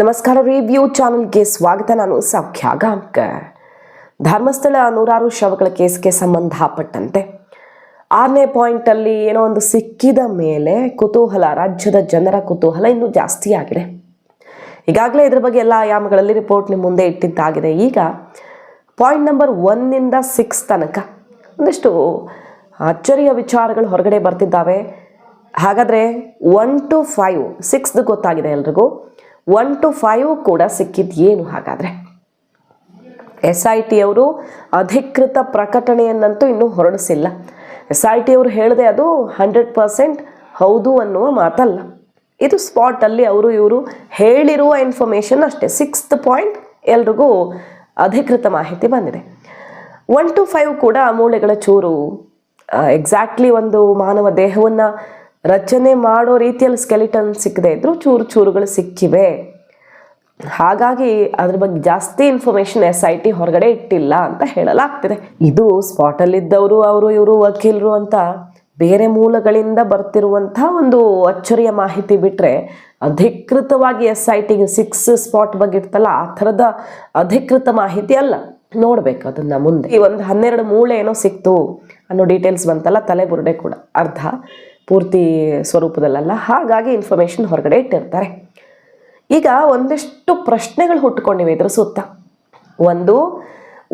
ನಮಸ್ಕಾರ ರಿವ್ಯೂ ಚಾನಲ್ಗೆ ಸ್ವಾಗತ. ನಾನು ಸೌಖ್ಯ ಗಾಂಕ ಧರ್ಮಸ್ಥಳ ನೂರಾರು ಶವಗಳ ಕೇಸ್ಗೆ ಸಂಬಂಧಪಟ್ಟಂತೆ ಆರನೇ ಪಾಯಿಂಟಲ್ಲಿ ಏನೋ ಒಂದು ಸಿಕ್ಕಿದ ಮೇಲೆ ಕುತೂಹಲ, ರಾಜ್ಯದ ಜನರ ಕುತೂಹಲ ಇನ್ನೂ ಜಾಸ್ತಿ ಆಗಿದೆ. ಈಗಾಗಲೇ ಇದ್ರ ಬಗ್ಗೆ ಎಲ್ಲ ಆಯಾಮಗಳಲ್ಲಿ ರಿಪೋರ್ಟ್ ನಿಮ್ಮ ಮುಂದೆ ಇಟ್ಟಿದ್ದಾಗಿದೆ. ಈಗ ಪಾಯಿಂಟ್ ನಂಬರ್ ಒನ್ನಿಂದ ಸಿಕ್ಸ್ ತನಕ ಒಂದಿಷ್ಟು ಅಚ್ಚರಿಯ ವಿಚಾರಗಳು ಹೊರಗಡೆ ಬರ್ತಿದ್ದಾವೆ. ಹಾಗಾದರೆ ಒನ್ ಟು ಫೈವ್ ಸಿಕ್ಸ್ದು ಗೊತ್ತಾಗಿದೆ ಎಲ್ರಿಗೂ. ಒನ್ ಟು ಫೈವ್ ಕೂಡ ಸಿಕ್ಕಿದ್ದು ಏನು ಹಾಗಾದರೆ? ಎಸ್ ಐ ಟಿ ಅವರು ಅಧಿಕೃತ ಪ್ರಕಟಣೆಯನ್ನಂತೂ ಇನ್ನೂ ಹೊರಡಿಸಿಲ್ಲ. ಎಸ್ ಐ ಟಿ ಅವರು ಹೇಳಿದೆ ಅದು ಹಂಡ್ರೆಡ್ ಪರ್ಸೆಂಟ್ ಹೌದು ಅನ್ನುವ ಮಾತಲ್ಲ. ಇದು ಸ್ಪಾಟಲ್ಲಿ ಅವರು ಇವರು ಹೇಳಿರುವ ಇನ್ಫಾರ್ಮೇಷನ್ ಅಷ್ಟೇ. ಸಿಕ್ಸ್ತ್ ಪಾಯಿಂಟ್ ಎಲ್ರಿಗೂ ಅಧಿಕೃತ ಮಾಹಿತಿ ಬಂದಿದೆ. ಒನ್ ಟು ಫೈವ್ ಕೂಡ ಮೂಳೆಗಳ ಚೂರು ಎಕ್ಸಾಕ್ಟ್ಲಿ ಒಂದು ಮಾನವ ದೇಹವನ್ನು ರಚನೆ ಮಾಡೋ ರೀತಿಯಲ್ಲಿ ಸ್ಕೆಲಿಟನ್ ಸಿಕ್ಕದೆ ಇದ್ರು ಚೂರು ಚೂರುಗಳು ಸಿಕ್ಕಿವೆ. ಹಾಗಾಗಿ ಅದ್ರ ಬಗ್ಗೆ ಜಾಸ್ತಿ ಇನ್ಫಾರ್ಮೇಶನ್ ಎಸ್ ಐ ಟಿ ಹೊರಗಡೆ ಇಟ್ಟಿಲ್ಲ ಅಂತ ಹೇಳಲಾಗ್ತಿದೆ. ಇದು ಸ್ಪಾಟಲ್ಲಿದ್ದವರು ಅವರು, ಇವರು, ವಕೀಲರು ಅಂತ ಬೇರೆ ಮೂಲಗಳಿಂದ ಬರ್ತಿರುವಂಥ ಒಂದು ಅಚ್ಚರಿಯ ಮಾಹಿತಿ ಬಿಟ್ಟರೆ ಅಧಿಕೃತವಾಗಿ ಎಸ್ ಐ ಟಿಗೆ ಸಿಕ್ಸ್ ಸ್ಪಾಟ್ ಬಗ್ಗೆ ಇರ್ತಲ್ಲ, ಆ ಥರದ ಅಧಿಕೃತ ಮಾಹಿತಿ ಅಲ್ಲ. ನೋಡ್ಬೇಕು ಅದನ್ನ ಮುಂದೆ. ಈ ಒಂದು ಹನ್ನೆರಡು ಮೂಳೆ ಏನೋ ಸಿಕ್ತು ಅನ್ನೋ ಡೀಟೇಲ್ಸ್ ಬಂತಲ್ಲ, ತಲೆ ಬುರುಡೆ ಕೂಡ. ಅರ್ಧ. ಪೂರ್ತಿ ಸ್ವರೂಪದಲ್ಲಲ್ಲ, ಹಾಗಾಗಿ ಇನ್ಫಾರ್ಮೇಶನ್ ಹೊರಗಡೆ ಇಟ್ಟಿರ್ತಾರೆ. ಈಗ ಒಂದಿಷ್ಟು ಪ್ರಶ್ನೆಗಳು ಹುಟ್ಟುಕೊಂಡಿವೆ ಇದರ ಸುತ್ತ. ಒಂದು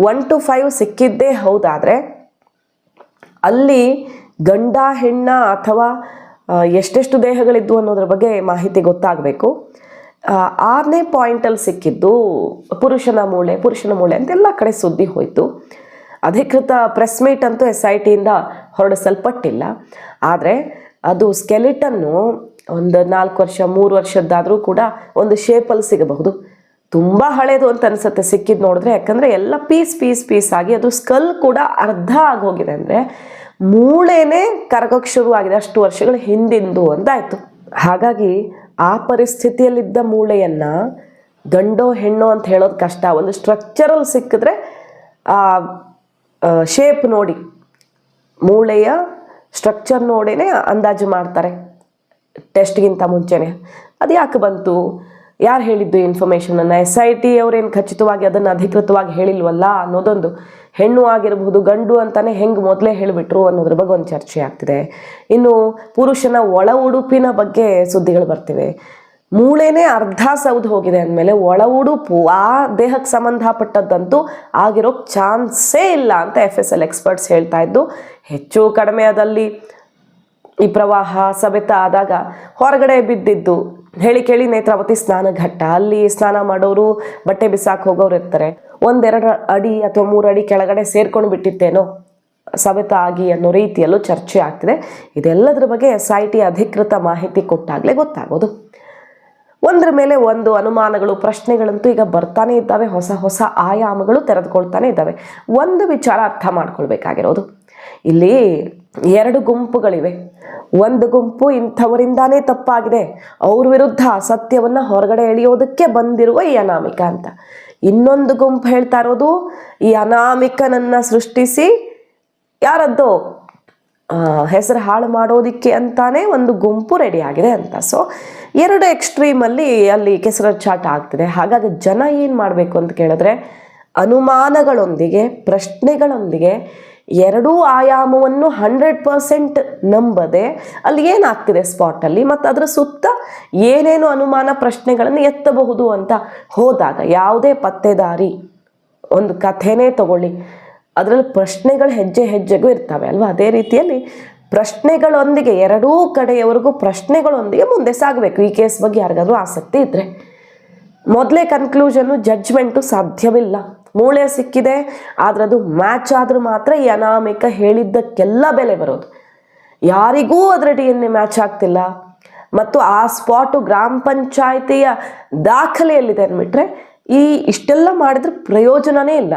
ಒನ್ ಟು ಫೈವ್ ಸಿಕ್ಕಿದ್ದೇ ಹೌದಾದರೆ, ಅಲ್ಲಿ ಗಂಡ, ಹೆಣ್ಣ ಅಥವಾ ಎಷ್ಟೆಷ್ಟು ದೇಹಗಳಿದ್ವು ಅನ್ನೋದ್ರ ಬಗ್ಗೆ ಮಾಹಿತಿ ಗೊತ್ತಾಗಬೇಕು. ಆರನೇ ಪಾಯಿಂಟಲ್ಲಿ ಸಿಕ್ಕಿದ್ದು ಪುರುಷನ ಮೂಳೆ ಪುರುಷನ ಮೂಳೆ ಅಂತೆಲ್ಲ ಕಡೆ ಸುದ್ದಿ ಹೋಯಿತು. ಅಧಿಕೃತ ಪ್ರೆಸ್ ಮೀಟ್ ಅಂತೂ ಎಸ್ ಐ ಟಿಯಿಂದ ಹೊರಡಿಸಲ್ಪಟ್ಟಿಲ್ಲ. ಆದರೆ ಅದು ಸ್ಕೆಲಿಟನ್ನು ಒಂದು ನಾಲ್ಕು ವರ್ಷ, ಮೂರು ವರ್ಷದ್ದಾದರೂ ಕೂಡ ಒಂದು ಶೇಪಲ್ಲಿ ಸಿಗಬಹುದು. ತುಂಬ ಹಳೇದು ಅಂತ ಅನಿಸುತ್ತೆ ಸಿಕ್ಕಿದ್ದು ನೋಡಿದ್ರೆ. ಯಾಕಂದರೆ ಎಲ್ಲ ಪೀಸ್ ಪೀಸ್ ಪೀಸ್ ಆಗಿ ಅದು ಸ್ಕಲ್ ಕೂಡ ಅರ್ಧ ಆಗೋಗಿದೆ ಅಂದರೆ ಮೂಳೆನೇ ಕರಗೋಕ್ಕೆ ಶುರುವಾಗಿದೆ ಅಷ್ಟು ವರ್ಷಗಳ ಹಿಂದಿಂದು ಅಂತಾಯಿತು ಹಾಗಾಗಿ ಆ ಪರಿಸ್ಥಿತಿಯಲ್ಲಿದ್ದ ಮೂಳೆಯನ್ನು ಗಂಡೋ, ಹೆಣ್ಣೋ ಅಂತ ಹೇಳೋದು ಕಷ್ಟ. ಒಂದು ಸ್ಟ್ರಕ್ಚರಲ್ಲಿ ಸಿಕ್ಕಿದ್ರೆ ಆ ಶೇಪ್ ನೋಡಿ. ಮೂಳೆಯ ಸ್ಟ್ರಕ್ಚರ್ ನೋಡೇ ಅಂದಾಜು ಮಾಡ್ತಾರೆ ಟೆಸ್ಟ್ಗಿಂತ ಮುಂಚೆನೆ. ಅದು ಯಾಕೆ ಬಂತು? ಯಾರು ಹೇಳಿದ್ದು ಇನ್ಫಾರ್ಮೇಷನನ್ನು? ಎಸ್ ಐ ಟಿ ಅವ್ರೇನು ಖಚಿತವಾಗಿ ಅದನ್ನು ಅಧಿಕೃತವಾಗಿ ಹೇಳಿಲ್ವಲ್ಲ ಅನ್ನೋದೊಂದು. ಹೆಣ್ಣು ಆಗಿರಬಹುದು, ಗಂಡು ಅಂತಲೇ ಹೆಂಗೆ ಮೊದಲೇ ಹೇಳಿಬಿಟ್ರು ಅನ್ನೋದ್ರ ಬಗ್ಗೆ ಒಂದು ಚರ್ಚೆ ಆಗ್ತಿದೆ. ಇನ್ನು ಪುರುಷನ ಒಳ ಉಡುಪಿನ ಬಗ್ಗೆ ಸುದ್ದಿಗಳು ಬರ್ತಿವೆ. ಮೂಳೆನೇ ಅರ್ಧ ಸೌದು ಹೋಗಿದೆ ಅಂದಮೇಲೆ ಒಳ ಉಡುಪು ಆ ದೇಹಕ್ಕೆ ಸಂಬಂಧಪಟ್ಟದ್ದಂತೂ ಆಗಿರೋ ಚಾನ್ಸೇ ಇಲ್ಲ ಅಂತ ಎಫ್ ಎಸ್ ಎಲ್ ಎಕ್ಸ್ಪರ್ಟ್ಸ್ ಹೇಳ್ತಾ ಇದ್ದು, ಹೆಚ್ಚು ಕಡಿಮೆ ಅದಲ್ಲಿ ಈ ಪ್ರವಾಹ ಸವೆತ ಆದಾಗ ಹೊರಗಡೆ ಬಿದ್ದಿದ್ದು, ಹೇಳಿ ಕೇಳಿ ನೇತ್ರಾವತಿ ಸ್ನಾನ ಘಟ್ಟ ಅಲ್ಲಿ ಸ್ನಾನ ಮಾಡೋರು ಬಟ್ಟೆ ಬಿಸಾಕ್ ಹೋಗೋರು ಇರ್ತಾರೆ. ಒಂದೆರಡು ಅಡಿ ಅಥವಾ ಮೂರು ಅಡಿ ಕೆಳಗಡೆ ಸೇರ್ಕೊಂಡು ಬಿಟ್ಟಿತ್ತೇನೋ, ಸವೆತ ಆಗಿ ಅನ್ನೋ ರೀತಿಯಲ್ಲೂ ಚರ್ಚೆ ಆಗ್ತಿದೆ. ಇದೆಲ್ಲದರ ಬಗ್ಗೆ ಎಸ್ ಐ ಟಿ ಅಧಿಕೃತ ಮಾಹಿತಿ ಕೊಟ್ಟಾಗಲೇ ಗೊತ್ತಾಗೋದು. ಒಂದ್ರ ಮೇಲೆ ಒಂದು ಅನುಮಾನಗಳು, ಪ್ರಶ್ನೆಗಳಂತೂ ಈಗ ಬರ್ತಾನೆ ಇದ್ದಾವೆ. ಹೊಸ ಹೊಸ ಆಯಾಮಗಳು ತೆರೆದುಕೊಳ್ತಾನೆ ಇದ್ದಾವೆ. ಒಂದು ವಿಚಾರ ಅರ್ಥ ಮಾಡ್ಕೊಳ್ಬೇಕಾಗಿರೋದು. ಇಲ್ಲಿ ಎರಡು ಗುಂಪುಗಳಿವೆ. ಒಂದು ಗುಂಪು ಇಂಥವರಿಂದಾನೇ ತಪ್ಪಾಗಿದೆ. ಅವ್ರ ವಿರುದ್ಧ ಸತ್ಯವನ್ನು ಹೊರಗಡೆ ಎಳೆಯೋದಕ್ಕೆ ಬಂದಿರುವ ಈ ಅನಾಮಿಕ ಅಂತ. ಇನ್ನೊಂದು ಗುಂಪು ಹೇಳ್ತಾ ಇರೋದು, ಈ ಅನಾಮಿಕನನ್ನು ಸೃಷ್ಟಿಸಿ ಯಾರದ್ದೋ ಹೆಸರು ಹಾಳು ಮಾಡೋದಿಕ್ಕೆ ಅಂತಾನೆ ಒಂದು ಗುಂಪು ರೆಡಿ ಆಗಿದೆ ಅಂತ. ಸೊ ಎರಡು ಎಕ್ಸ್ಟ್ರೀಮಲ್ಲಿ ಅಲ್ಲಿ ಕೆಸರಚ್ಚಾಟ ಆಗ್ತಿದೆ. ಹಾಗಾಗಿ ಜನ ಏನು ಮಾಡಬೇಕು ಅಂತ ಕೇಳಿದ್ರೆ, ಅನುಮಾನಗಳೊಂದಿಗೆ, ಪ್ರಶ್ನೆಗಳೊಂದಿಗೆ ಎರಡೂ ಆಯಾಮವನ್ನು ಹಂಡ್ರೆಡ್ ಪರ್ಸೆಂಟ್ ನಂಬದೆ ಅಲ್ಲಿ ಏನಾಗ್ತಿದೆ ಸ್ಪಾಟಲ್ಲಿ ಮತ್ತು ಅದರ ಸುತ್ತ ಏನೇನು ಅನುಮಾನ ಪ್ರಶ್ನೆಗಳನ್ನು ಎತ್ತಬಹುದು ಅಂತ ಹೋದಾಗ ಯಾವುದೇ ಪತ್ತೆದಾರಿ ಒಂದು ಕಥೆನೇ ತಗೊಳ್ಳಿ. ಅದರಲ್ಲಿ ಪ್ರಶ್ನೆಗಳು ಹೆಜ್ಜೆ ಹೆಜ್ಜೆಗೂ ಇರ್ತವೆ ಅಲ್ವಾ? ಅದೇ ರೀತಿಯಲ್ಲಿ ಪ್ರಶ್ನೆಗಳೊಂದಿಗೆ, ಎರಡೂ ಕಡೆಯವರೆಗೂ ಪ್ರಶ್ನೆಗಳೊಂದಿಗೆ ಮುಂದೆ ಸಾಗಬೇಕು. ಈ ಕೇಸ್ ಬಗ್ಗೆ ಯಾರಿಗಾದ್ರೂ ಆಸಕ್ತಿ ಇದ್ದರೆ ಮೊದಲೇ ಕನ್ಕ್ಲೂಷನ್ನು ಜಡ್ಜ್ಮೆಂಟು ಸಾಧ್ಯವಿಲ್ಲ. ಮೂಳೆ ಸಿಕ್ಕಿದೆ, ಆದರೆ ಅದು ಮ್ಯಾಚ್ ಆದರೂ ಮಾತ್ರ ಈ ಅನಾಮಿಕ ಹೇಳಿದ್ದಕ್ಕೆಲ್ಲ ಬೆಲೆ ಬರೋದು. ಯಾರಿಗೂ ಅದರ ಡಿ ಎನ್ ಎ ಮ್ಯಾಚ್ ಆಗ್ತಿಲ್ಲ. ಮತ್ತು ಆ ಸ್ಪಾಟು ಗ್ರಾಮ ಪಂಚಾಯಿತಿಯ ದಾಖಲೆಯಲ್ಲಿದೆ ಅಂದ್ಬಿಟ್ರೆ, ಈ ಇಷ್ಟೆಲ್ಲ ಮಾಡಿದ್ರೆ ಪ್ರಯೋಜನವೇ ಇಲ್ಲ.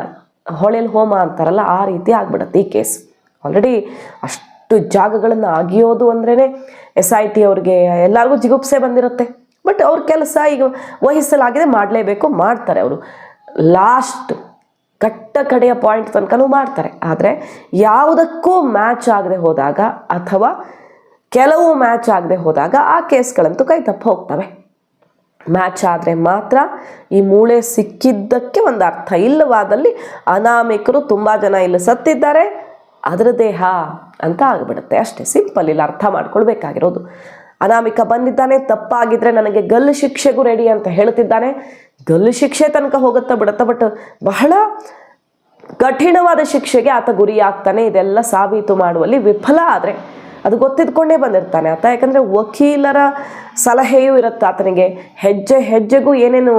ಹೊಳೆಲ್ ಹೋಮ ಅಂತಾರಲ್ಲ, ಆ ರೀತಿ ಆಗ್ಬಿಡತ್ತೆ ಈ ಕೇಸ್. ಆಲ್ರೆಡಿ ಅಷ್ಟು ಜಾಗಗಳನ್ನು ಅಗಿಯೋದು ಅಂದ್ರೇ ಎಸ್ ಐ ಟಿ ಅವ್ರಿಗೆ ಎಲ್ಲರಿಗೂ ಜಿಗುಪ್ಸೆ ಬಂದಿರುತ್ತೆ. ಬಟ್ ಅವ್ರ ಕೆಲಸ ಈಗ ವಹಿಸಲಾಗಿದೆ, ಮಾಡಲೇಬೇಕು, ಮಾಡ್ತಾರೆ ಅವರು. ಲಾಸ್ಟ್ ಕಟ್ಟ ಕಡೆಯ ಪಾಯಿಂಟ್ ತನಕನೂ ಮಾಡ್ತಾರೆ. ಆದರೆ ಯಾವುದಕ್ಕೂ ಮ್ಯಾಚ್ ಆಗದೆ ಹೋದಾಗ ಅಥವಾ ಕೆಲವು ಮ್ಯಾಚ್ ಆಗದೆ ಹೋದಾಗ ಆ ಕೇಸ್ಗಳಂತೂ ಕೈ ತಪ್ಪು ಹೋಗ್ತವೆ. ಮ್ಯಾಚ್ ಆದರೆ ಮಾತ್ರ ಈ ಮೂಳೆ ಸಿಕ್ಕಿದ್ದಕ್ಕೆ ಒಂದು ಅರ್ಥ ಇಲ್ಲವಾದಲ್ಲಿ ಅನಾಮಿಕರು ತುಂಬ ಜನ ಇಲ್ಲಿ ಸತ್ತಿದ್ದಾರೆ. ಅದರ ದೇಹ ಅಂತ ಆಗಿಬಿಡುತ್ತೆ. ಅಷ್ಟೇ ಸಿಂಪಲ್ ಇಲ್ಲ ಅರ್ಥ ಮಾಡ್ಕೊಳ್ಬೇಕಾಗಿರೋದು. ಅನಾಮಿಕ ಬಂದಿದ್ದಾನೆ, ತಪ್ಪಾಗಿದ್ರೆ ನನಗೆ ಗಲ್ಲು ಶಿಕ್ಷೆಗೂ ರೆಡಿ ಅಂತ ಹೇಳ್ತಿದ್ದಾನೆ. ಗಲ್ಲು ಶಿಕ್ಷೆ ತನಕ ಹೋಗುತ್ತಾ ಬಿಡುತ್ತಾ ಬಟ್ ಬಹಳ ಕಠಿಣವಾದ ಶಿಕ್ಷೆಗೆ ಆತ ಗುರಿಯಾಗ್ತಾನೆ. ಇದೆಲ್ಲ ಸಾಬೀತು ಮಾಡುವಲ್ಲಿ ವಿಫಲ ಆದರೆ ಅದು ಗೊತ್ತಿದ್ಕೊಂಡೇ ಬಂದಿರ್ತಾನೆ. ಆತ ಯಾಕಂದರೆ ವಕೀಲರ ಸಲಹೆಯೂ ಇರುತ್ತೆ ಆತನಿಗೆ. ಹೆಜ್ಜೆ, ಹೆಜ್ಜೆಗೂ ಏನೇನು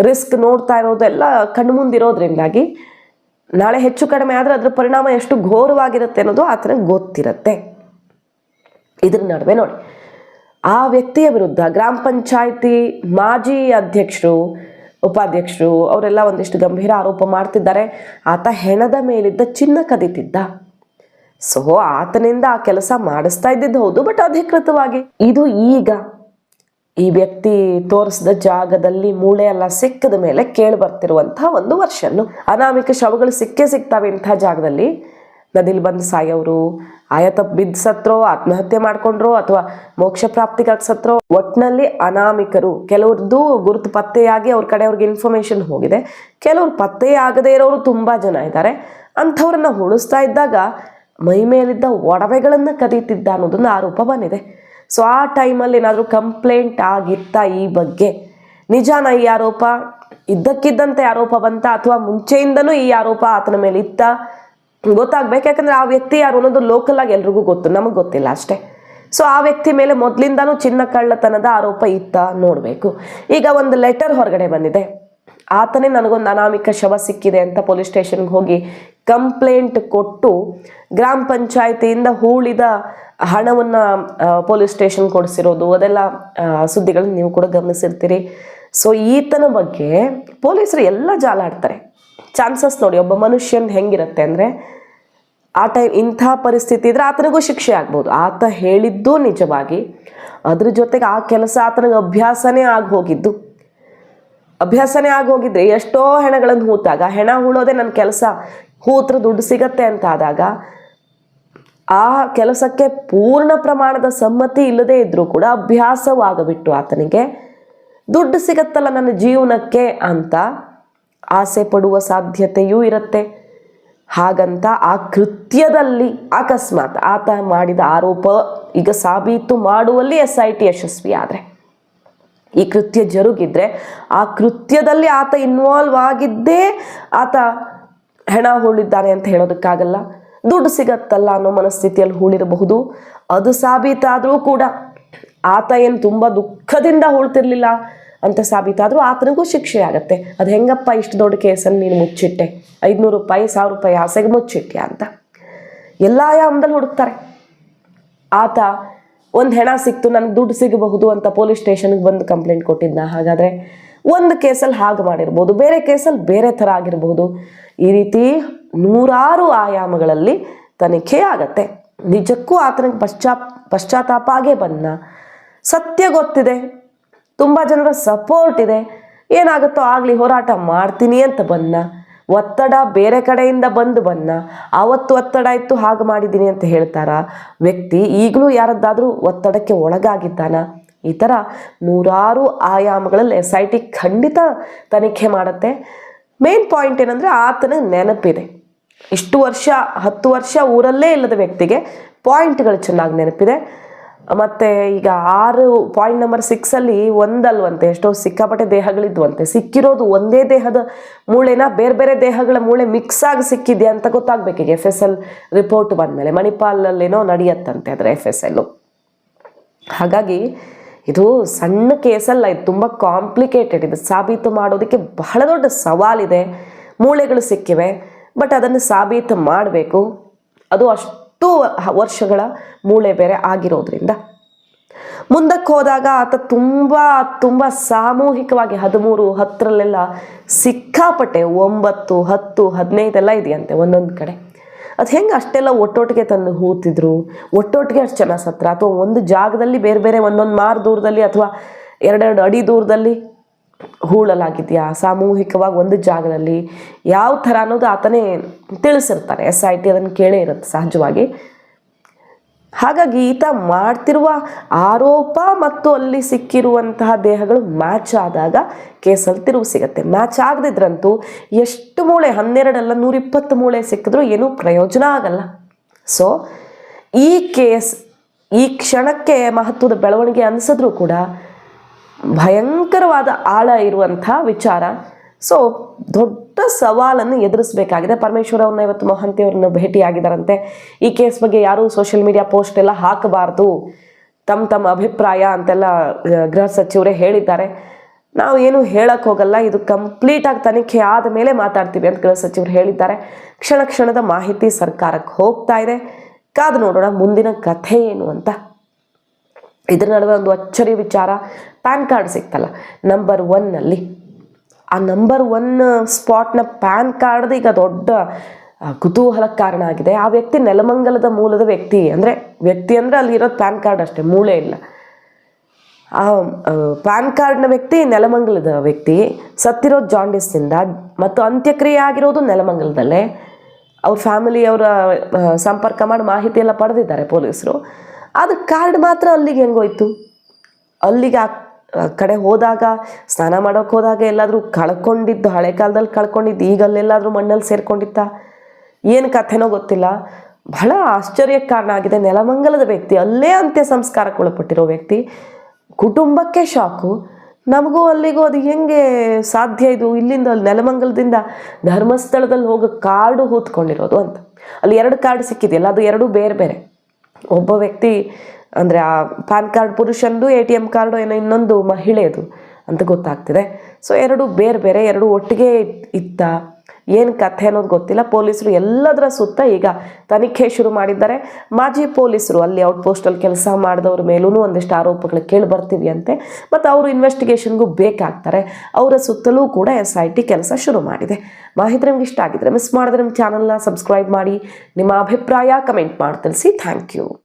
ರಿಸ್ಕ್ ನೋಡ್ತಾ ಇರೋದೆಲ್ಲ ಕಣ್ಮುಂದಿರೋದ್ರಿಂದಾಗಿ ನಾಳೆ ಹೆಚ್ಚು ಕಡಿಮೆ ಆದರೆ ಅದರ ಪರಿಣಾಮ ಎಷ್ಟು ಘೋರವಾಗಿರುತ್ತೆ ಅನ್ನೋದು ಆತನಿಗೆ ಗೊತ್ತಿರುತ್ತೆ. ಇದ್ರ ನಡುವೆ ನೋಡಿ, ಆ ವ್ಯಕ್ತಿಯ ವಿರುದ್ಧ ಗ್ರಾಮ ಪಂಚಾಯಿತಿ ಮಾಜಿ ಅಧ್ಯಕ್ಷರು, ಉಪಾಧ್ಯಕ್ಷರು ಅವರೆಲ್ಲ ಒಂದಿಷ್ಟು ಗಂಭೀರ ಆರೋಪ ಮಾಡ್ತಿದ್ದಾರೆ. ಆತ ಹೆಣದ ಮೇಲಿದ್ದ ಚಿನ್ನ ಕದೀತಿದ್ದ. ಸೊ ಆತನಿಂದ ಆ ಕೆಲಸ ಮಾಡಿಸ್ತಾ ಇದ್ದಿದ್ದು ಹೌದು ಬಟ್ ಅಧಿಕೃತವಾಗಿ. ಇದು ಈಗ ಈ ವ್ಯಕ್ತಿ ತೋರಿಸಿದ ಜಾಗದಲ್ಲಿ ಮೂಳೆ ಎಲ್ಲ ಸಿಕ್ಕದ ಮೇಲೆ ಕೇಳಿ ಬರ್ತಿರುವಂತಹ ಒಂದು ವರ್ಷನ್ನು. ಅನಾಮಿಕ ಶವಗಳು ಸಿಕ್ಕೇ ಸಿಗ್ತಾವೆ ಇಂಥ ಜಾಗದಲ್ಲಿ. ನದಿಲಿ ಬಂದು ಸಾಯೋರು, ಆಯತ ಬಿದ್ದು ಸತ್ರೋ ಆತ್ಮಹತ್ಯೆ ಮಾಡ್ಕೊಂಡ್ರೋ ಅಥವಾ ಮೋಕ್ಷ ಪ್ರಾಪ್ತಿಗಾಗಿ ಸತ್ರೋ ಒಟ್ನಲ್ಲಿ ಅನಾಮಿಕರು, ಕೆಲವ್ರದ್ದು ಗುರುತು ಪತ್ತೆಯಾಗಿ ಅವ್ರ ಕಡೆ ಅವ್ರಿಗೆ ಇನ್ಫಾರ್ಮೇಶನ್ ಹೋಗಿದೆ. ಕೆಲವ್ರು ಪತ್ತೆಯಾಗದೇ ಇರೋರು ತುಂಬ ಜನ ಇದ್ದಾರೆ. ಅಂಥವ್ರನ್ನ ಉಳಿಸ್ತಾ ಇದ್ದಾಗ ಮೈ ಮೇಲಿದ್ದ ಒಡವೆಗಳನ್ನು ಕದೀತಿದ್ದ ಅನ್ನೋದೊಂದು ಆರೋಪ ಬಂದಿದೆ. ಸೊ ಆ ಟೈಮಲ್ಲಿ ಏನಾದರೂ ಕಂಪ್ಲೇಂಟ್ ಆಗಿತ್ತಾ ಈ ಬಗ್ಗೆ? ನಿಜಾನ ಈ ಆರೋಪ? ಇದ್ದಕ್ಕಿದ್ದಂತೆ ಆರೋಪ ಬಂತ? ಅಥವಾ ಮುಂಚೆಯಿಂದನೂ ಈ ಆರೋಪ ಆತನ ಮೇಲೆ ಇತ್ತ? ಗೊತ್ತಾಗ್ಬೇಕು. ಯಾಕಂದ್ರೆ ಆ ವ್ಯಕ್ತಿ ಯಾರು ಅನ್ನೋದು ಲೋಕಲ್ ಆಗಿ ಎಲ್ರಿಗೂ ಗೊತ್ತು. ನಮಗೆ ಗೊತ್ತಿಲ್ಲ ಅಷ್ಟೇ. ಸೊ ಆ ವ್ಯಕ್ತಿ ಮೇಲೆ ಮೊದಲಿಂದನೂ ಚಿನ್ನ ಕಳ್ಳತನದ ಆರೋಪ ಇತ್ತ? ನೋಡಬೇಕು. ಈಗ ಒಂದು ಲೆಟರ್ ಹೊರಗಡೆ ಬಂದಿದೆ. ಆತನೇ ನನಗೊಂದು ಅನಾಮಿಕ ಶವ ಸಿಕ್ಕಿದೆ ಅಂತ ಪೊಲೀಸ್ ಸ್ಟೇಷನ್ಗೆ ಹೋಗಿ ಕಂಪ್ಲೇಂಟ್ ಕೊಟ್ಟು ಗ್ರಾಮ ಪಂಚಾಯತಿಯಿಂದ ಹೂಳಿದ ಹಣವನ್ನು ಪೊಲೀಸ್ ಸ್ಟೇಷನ್ ಕೊಡಿಸಿರೋದು. ಅದೆಲ್ಲ ಸುದ್ದಿಗಳನ್ನ ನೀವು ಕೂಡ ಗಮನಿಸಿರ್ತೀರಿ. ಸೊ ಈತನ ಬಗ್ಗೆ ಪೊಲೀಸರು ಎಲ್ಲ ಜಾಲಾಡ್ತಾರೆ. ಚಾನ್ಸಸ್ ನೋಡಿ, ಒಬ್ಬ ಮನುಷ್ಯನ್ ಹೆಂಗಿರುತ್ತೆ ಅಂದರೆ, ಆ ಟೈಮ್ ಇಂಥ ಪರಿಸ್ಥಿತಿ ಇದ್ರೆ ಆತನಿಗೂ ಶಿಕ್ಷೆ ಆಗ್ಬೋದು. ಆತ ಹೇಳಿದ್ದು ನಿಜವಾಗಿ, ಅದ್ರ ಜೊತೆಗೆ ಆ ಕೆಲಸ ಆತನಿಗೆ ಅಭ್ಯಾಸನೇ ಆಗಿ ಹೋಗಿದ್ದು. ಅಭ್ಯಾಸನೇ ಆಗೋಗಿದ್ರೆ ಎಷ್ಟೋ ಹೆಣಗಳನ್ನು ಹೂತಾಗ, ಹೆಣ ಹೂಳೋದೇ ನನ್ನ ಕೆಲಸ, ಹೂತ್ರ ದುಡ್ಡು ಸಿಗತ್ತೆ ಅಂತ ಆದಾಗ ಆ ಕೆಲಸಕ್ಕೆ ಪೂರ್ಣ ಪ್ರಮಾಣದ ಸಮ್ಮತಿ ಇಲ್ಲದೆ ಇದ್ದರೂ ಕೂಡ ಅಭ್ಯಾಸವಾಗಬಿಟ್ಟು ಆತನಿಗೆ ದುಡ್ಡು ಸಿಗತ್ತಲ್ಲ ನನ್ನ ಜೀವನಕ್ಕೆ ಅಂತ ಆಸೆ ಪಡುವ ಸಾಧ್ಯತೆಯೂ ಇರುತ್ತೆ. ಹಾಗಂತ ಆ ಕೃತ್ಯದಲ್ಲಿ ಅಕಸ್ಮಾತ್ ಆತ ಮಾಡಿದ ಆರೋಪ ಈಗ ಸಾಬೀತು ಮಾಡುವಲ್ಲಿ ಎಸ್ ಐ ಟಿ ಯಶಸ್ವಿ ಆದರೆ ಈ ಕೃತ್ಯ ಜರುಗಿದ್ರೆ ಆ ಕೃತ್ಯದಲ್ಲಿ ಆತ ಇನ್ವಾಲ್ವ್ ಆಗಿದ್ದೇ ಆತ ಹೆಣ ಹೂಳಿದ್ದಾನೆ ಅಂತ ಹೇಳೋದಕ್ಕಾಗಲ್ಲ. ದುಡ್ಡು ಸಿಗತ್ತಲ್ಲ ಅನ್ನೋ ಮನಸ್ಥಿತಿಯಲ್ಲಿ ಹೂಳಿರಬಹುದು. ಅದು ಸಾಬೀತಾದರೂ ಕೂಡ ಆತ ಏನು ತುಂಬ ದುಃಖದಿಂದ ಹೂಳ್ತಿರ್ಲಿಲ್ಲ ಅಂತ ಸಾಬೀತಾದರೂ ಆತನಿಗೂ ಶಿಕ್ಷೆ ಆಗತ್ತೆ. ಅದು ಹೆಂಗಪ್ಪ ಇಷ್ಟು ದೊಡ್ಡ ಕೇಸನ್ನು ನೀನು ಮುಚ್ಚಿಟ್ಟೆ? ಐದುನೂರು ರೂಪಾಯಿ, ಸಾವಿರ ರೂಪಾಯಿ ಆಸೆಗೆ ಮುಚ್ಚಿಟ್ಟೆ ಅಂತ? ಎಲ್ಲ ಆಯಾಮದಲ್ಲಿ ಹುಡುಕ್ತಾರೆ. ಆತ ಒಂದು ಹೆಣ ಸಿಕ್ತು, ನನಗೆ ದುಡ್ಡು ಸಿಗಬಹುದು ಅಂತ ಪೊಲೀಸ್ ಸ್ಟೇಷನ್ಗೆ ಬಂದು ಕಂಪ್ಲೇಂಟ್ ಕೊಟ್ಟಿದ್ನ. ಹಾಗಾದರೆ ಒಂದು ಕೇಸಲ್ಲಿ ಹಾಗೆ ಮಾಡಿರ್ಬೋದು, ಬೇರೆ ಕೇಸಲ್ಲಿ ಬೇರೆ ಥರ ಆಗಿರ್ಬೋದು ಈ ರೀತಿ ನೂರಾರು ಆಯಾಮಗಳಲ್ಲಿ ತನಿಖೆ ಆಗತ್ತೆ. ನಿಜಕ್ಕೂ ಆತನಿಗೆ ಪಶ್ಚಾಪ್ ಪಶ್ಚಾತ್ತಾಪ ಆಗೇ ಬಂದ ಸತ್ಯ ಗೊತ್ತಿದೆ. ತುಂಬ ಜನರ ಸಪೋರ್ಟ್ ಇದೆ. ಏನಾಗುತ್ತೋ ಆಗಲಿ ಹೋರಾಟ ಮಾಡ್ತೀನಿ ಅಂತ ಬಂದ ಒತ್ತಡ ಬೇರೆ ಕಡೆಯಿಂದ ಬಂದು ಬನ್ನ ಆವತ್ತು ಒತ್ತಡ ಇತ್ತು, ಹಾಗೆ ಮಾಡಿದ್ದೀನಿ ಅಂತ ಹೇಳ್ತಾರ? ವ್ಯಕ್ತಿ ಈಗಲೂ ಯಾರದ್ದಾದರೂ ಒತ್ತಡಕ್ಕೆ ಒಳಗಾಗಿದ್ದಾನ? ಈ ಥರ ನೂರಾರು ಆಯಾಮಗಳಲ್ಲಿ ಎಸ್ ಐ ಟಿ ಖಂಡಿತ ತನಿಖೆ ಮಾಡುತ್ತೆ. ಮೇನ್ ಪಾಯಿಂಟ್ ಏನಂದರೆ ಆತನ ನೆನಪಿದೆ. ಇಷ್ಟು ವರ್ಷ, ಹತ್ತು ವರ್ಷ ಊರಲ್ಲೇ ಇಲ್ಲದ ವ್ಯಕ್ತಿಗೆ ಪಾಯಿಂಟ್ಗಳು ಚೆನ್ನಾಗಿ ನೆನಪಿದೆ. ಮತ್ತು ಈಗ ಆರು ಪಾಯಿಂಟ್ ನಂಬರ್ ಸಿಕ್ಸಲ್ಲಿ ಒಂದಲ್ವಂತೆ, ಎಷ್ಟೋ ಸಿಕ್ಕಾಪಟ್ಟೆ ದೇಹಗಳಿದ್ವಂತೆ. ಸಿಕ್ಕಿರೋದು ಒಂದೇ ದೇಹದ ಮೂಳೆನ? ಬೇರೆ ಬೇರೆ ದೇಹಗಳ ಮೂಳೆ ಮಿಕ್ಸ್ ಆಗಿ ಸಿಕ್ಕಿದೆಯಾ ಅಂತ ಗೊತ್ತಾಗಬೇಕೀಗ ಎಫ್ ಎಸ್ ಎಲ್ ರಿಪೋರ್ಟ್ ಬಂದಮೇಲೆ. ಮಣಿಪಾಲಲ್ಲೇನೋ ನಡೆಯತ್ತಂತೆ ಅದರ ಎಫ್ ಎಸ್ ಎಲ್ಲು ಹಾಗಾಗಿ ಇದು ಸಣ್ಣ ಕೇಸಲ್ಲ ಇದು ತುಂಬ ಕಾಂಪ್ಲಿಕೇಟೆಡ್ ಇದು ಸಾಬೀತು ಮಾಡೋದಕ್ಕೆ ಬಹಳ ದೊಡ್ಡ ಸವಾಲಿದೆ. ಮೂಳೆಗಳು ಸಿಕ್ಕಿವೆ ಬಟ್ ಅದನ್ನು ಸಾಬೀತು ಮಾಡಬೇಕು. ಅದು ಅಷ್ಟು ವರ್ಷಗಳ ಮೂಳೆ ಬೇರೆ ಆಗಿರೋದ್ರಿಂದ. ಮುಂದಕ್ಕೆ ಹೋದಾಗ ಆತ ತುಂಬ ತುಂಬ ಸಾಮೂಹಿಕವಾಗಿ ಹದಿಮೂರು, ಹತ್ತರಲ್ಲೆಲ್ಲ ಸಿಕ್ಕಾಪಟ್ಟೆ ಒಂಬತ್ತು, ಹತ್ತು, ಹದಿನೈದೆಲ್ಲ ಇದೆಯಂತೆ ಒಂದೊಂದು ಕಡೆ. ಅದು ಹೆಂಗೆ ಅಷ್ಟೆಲ್ಲ ಒಟ್ಟೊಟ್ಟಿಗೆ ತಂದು ಹೂತಿದ್ರು? ಒಟ್ಟೊಟ್ಟಿಗೆ ಅಷ್ಟು ಜನ ಸತ್ರ? ಅಥವಾ ಒಂದು ಜಾಗದಲ್ಲಿ ಬೇರೆ ಬೇರೆ ಒಂದೊಂದು ಮಾರು ದೂರದಲ್ಲಿ ಅಥವಾ ಎರಡೆರಡು ಅಡಿ ದೂರದಲ್ಲಿ? ಹೂಳಲಾಗಿದೆಯಾ? ಸಾಮೂಹಿಕವಾಗಿ ಒಂದು ಜಾಗದಲ್ಲಿ ಯಾವ ಥರ ಅನ್ನೋದು ಆತನೇ ತಿಳಿಸಿರ್ತಾರೆ. ಎಸ್ ಐ ಟಿ ಅದನ್ನು ಕೇಳೇ ಇರುತ್ತೆ ಸಹಜವಾಗಿ. ಹಾಗಾಗಿ ಈತ ಮಾಡ್ತಿರುವ ಆರೋಪ ಮತ್ತು ಅಲ್ಲಿ ಸಿಕ್ಕಿರುವಂತಹ ದೇಹಗಳು ಮ್ಯಾಚ್ ಆದಾಗ ಕೇಸಲ್ಲಿ ತಿರುವು ಸಿಗುತ್ತೆ. ಮ್ಯಾಚ್ ಆಗದಿದ್ರಂತೂ ಎಷ್ಟು ಮೂಳೆ ಹನ್ನೆರಡಲ್ಲ ನೂರಿಪ್ಪತ್ತು ಮೂಳೆ ಸಿಕ್ಕಿದ್ರೂ ಏನೂ ಪ್ರಯೋಜನ ಆಗಲ್ಲ. ಸೊ ಈ ಕೇಸ್ ಈ ಕ್ಷಣಕ್ಕೆ ಮಹತ್ವದ ಬೆಳವಣಿಗೆ ಅನಿಸಿದ್ರೂ ಕೂಡ ಭಯಂಕರವಾದ ಆಳ ಇರುವಂಥ ವಿಚಾರ. ಸೊ ದೊಡ್ಡ ಸವಾಲನ್ನು ಎದುರಿಸಬೇಕಾಗಿದೆ. ಪರಮೇಶ್ವರ ಅವ್ರನ್ನ ಇವತ್ತು ಮೊಹಂತಿ ಅವ್ರನ್ನ ಭೇಟಿಯಾಗಿದ್ದಾರಂತೆ. ಈ ಕೇಸ್ ಬಗ್ಗೆ ಯಾರೂ ಸೋಷಿಯಲ್ ಮೀಡಿಯಾ ಪೋಸ್ಟ್ ಎಲ್ಲ ಹಾಕಬಾರ್ದು. ತಮ್ಮ ತಮ್ಮ ಅಭಿಪ್ರಾಯ ಅಂತೆಲ್ಲ ಗೃಹ ಸಚಿವರೇ ಹೇಳಿದ್ದಾರೆ. ನಾವು ಏನು ಹೇಳಕ್ ಹೋಗಲ್ಲ. ಇದು ಕಂಪ್ಲೀಟಾಗಿ ತನಿಖೆ ಆದ ಮೇಲೆ ಮಾತಾಡ್ತೀವಿ ಅಂತ ಗೃಹ ಸಚಿವರು ಹೇಳಿದ್ದಾರೆ. ಕ್ಷಣ ಕ್ಷಣದ ಮಾಹಿತಿ ಸರ್ಕಾರಕ್ಕೆ ಹೋಗ್ತಾ ಇದೆ. ಕಾದು ನೋಡೋಣ ಮುಂದಿನ ಕಥೆ ಏನು ಅಂತ. ಇದ್ರ ನಡುವೆ ಒಂದು ಅಚ್ಚರಿ ವಿಚಾರ ಪ್ಯಾನ್ ಕಾರ್ಡ್ ಸಿಕ್ತಲ್ಲ ನಂಬರ್ ಒನ್ನಲ್ಲಿ ಆ ನಂಬರ್ ಒನ್ ಸ್ಪಾಟ್ನ ಪ್ಯಾನ್ ಕಾರ್ಡ್ದು ಈಗ ದೊಡ್ಡ ಕುತೂಹಲ ಕಾರಣ ಆಗಿದೆ. ಆ ವ್ಯಕ್ತಿ ನೆಲಮಂಗಲದ ಮೂಲದ ವ್ಯಕ್ತಿ, ಅಂದರೆ ವ್ಯಕ್ತಿ ಅಂದರೆ ಅಲ್ಲಿ ಇರೋದು ಪ್ಯಾನ್ ಕಾರ್ಡ್ ಅಷ್ಟೇ, ಮೂಳೆ ಇಲ್ಲ. ಆ ಪ್ಯಾನ್ ಕಾರ್ಡ್ನ ವ್ಯಕ್ತಿ ನೆಲಮಂಗಲದ ವ್ಯಕ್ತಿ, ಸತ್ತಿರೋದು ಜಾಂಡಿಸ್ನಿಂದ ಮತ್ತು ಅಂತ್ಯಕ್ರಿಯೆ ಆಗಿರೋದು ನೆಲಮಂಗಲದಲ್ಲೇ. ಅವ್ರ ಫ್ಯಾಮಿಲಿಯವರ ಸಂಪರ್ಕ ಮಾಡಿ ಮಾಹಿತಿ ಎಲ್ಲ ಪಡೆದಿದ್ದಾರೆ ಪೊಲೀಸರು. ಅದು ಕಾರ್ಡ್ ಮಾತ್ರ ಅಲ್ಲಿಗೆ ಹೆಂಗೋಯ್ತು ಅಲ್ಲಿಗೆ ಆ ಕಡೆ ಹೋದಾಗ, ಸ್ನಾನ ಮಾಡೋಕೆ ಹೋದಾಗ ಎಲ್ಲಾದರೂ ಕಳ್ಕೊಂಡಿದ್ದು, ಹಳೆ ಕಾಲದಲ್ಲಿ ಕಳ್ಕೊಂಡಿದ್ದು, ಈಗ ಅಲ್ಲೆಲ್ಲಾದರೂ ಮಣ್ಣಲ್ಲಿ ಸೇರ್ಕೊಂಡಿತ್ತ? ಏನು ಕಥೆನೋ ಗೊತ್ತಿಲ್ಲ. ಬಹಳ ಆಶ್ಚರ್ಯಕ್ಕೆ ಕಾರಣ ಆಗಿದೆ. ನೆಲಮಂಗಲದ ವ್ಯಕ್ತಿ, ಅಲ್ಲೇ ಅಂತ್ಯ ಸಂಸ್ಕಾರಕ್ಕೆ ಒಳಪಟ್ಟಿರೋ ವ್ಯಕ್ತಿ, ಕುಟುಂಬಕ್ಕೆ ಶಾಕು ನಮಗೂ ಅಲ್ಲಿಗೂ ಅದು ಹೆಂಗೆ ಸಾಧ್ಯ ಇದು? ಇಲ್ಲಿಂದ ಅಲ್ಲಿ ನೆಲಮಂಗಲದಿಂದ ಧರ್ಮಸ್ಥಳದಲ್ಲಿ ಹೋಗೋ ಕಾರ್ಡು ಹೂತ್ಕೊಂಡಿರೋದು ಅಂತ. ಅಲ್ಲಿ ಎರಡು ಕಾರ್ಡ್ ಸಿಕ್ಕಿದೆಯಲ್ಲ, ಅದು ಎರಡೂ ಬೇರೆ ಬೇರೆ. ಒಬ್ಬ ವ್ಯಕ್ತಿ, ಅಂದರೆ ಆ ಪ್ಯಾನ್ ಕಾರ್ಡ್ ಪುರುಷಂದು, ಎ ಟಿ ಎಂ ಕಾರ್ಡು ಏನೋ ಇನ್ನೊಂದು ಮಹಿಳೆಯದು ಅಂತ ಗೊತ್ತಾಗ್ತಿದೆ. ಸೊ ಎರಡು ಬೇರೆ ಬೇರೆ, ಎರಡು ಒಟ್ಟಿಗೆ ಇತ್ತ ಏನು ಕಥೆ ಅನ್ನೋದು ಗೊತ್ತಿಲ್ಲ. ಪೊಲೀಸರು ಎಲ್ಲದರ ಸುತ್ತ ಈಗ ತನಿಖೆ ಶುರು ಮಾಡಿದ್ದಾರೆ. ಮಾಜಿ ಪೊಲೀಸರು ಅಲ್ಲಿ ಔಟ್ ಪೋಸ್ಟಲ್ಲಿ ಕೆಲಸ ಮಾಡಿದವ್ರ ಮೇಲೂ ಒಂದಿಷ್ಟು ಆರೋಪಗಳು ಕೇಳಿ ಬರ್ತೀವಿ ಅಂತೆ ಮತ್ತು ಅವರು ಇನ್ವೆಸ್ಟಿಗೇಷನ್ಗೂ ಬೇಕಾಗ್ತಾರೆ. ಅವರ ಸುತ್ತಲೂ ಕೂಡ ಎಸ್ ಐ ಟಿ ಕೆಲಸ ಶುರು ಮಾಡಿದೆ. ಮಾಹಿತಿ ನಿಮ್ಗೆ ಇಷ್ಟ ಆಗಿದ್ರೆ ಮಿಸ್ ಮಾಡಿದ್ರೆ ನಿಮ್ಮ ಚಾನಲ್ನ ಸಬ್ಸ್ಕ್ರೈಬ್ ಮಾಡಿ. ನಿಮ್ಮ ಅಭಿಪ್ರಾಯ ಕಮೆಂಟ್ ಮಾಡಿ ತಿಳಿಸಿ. Thank you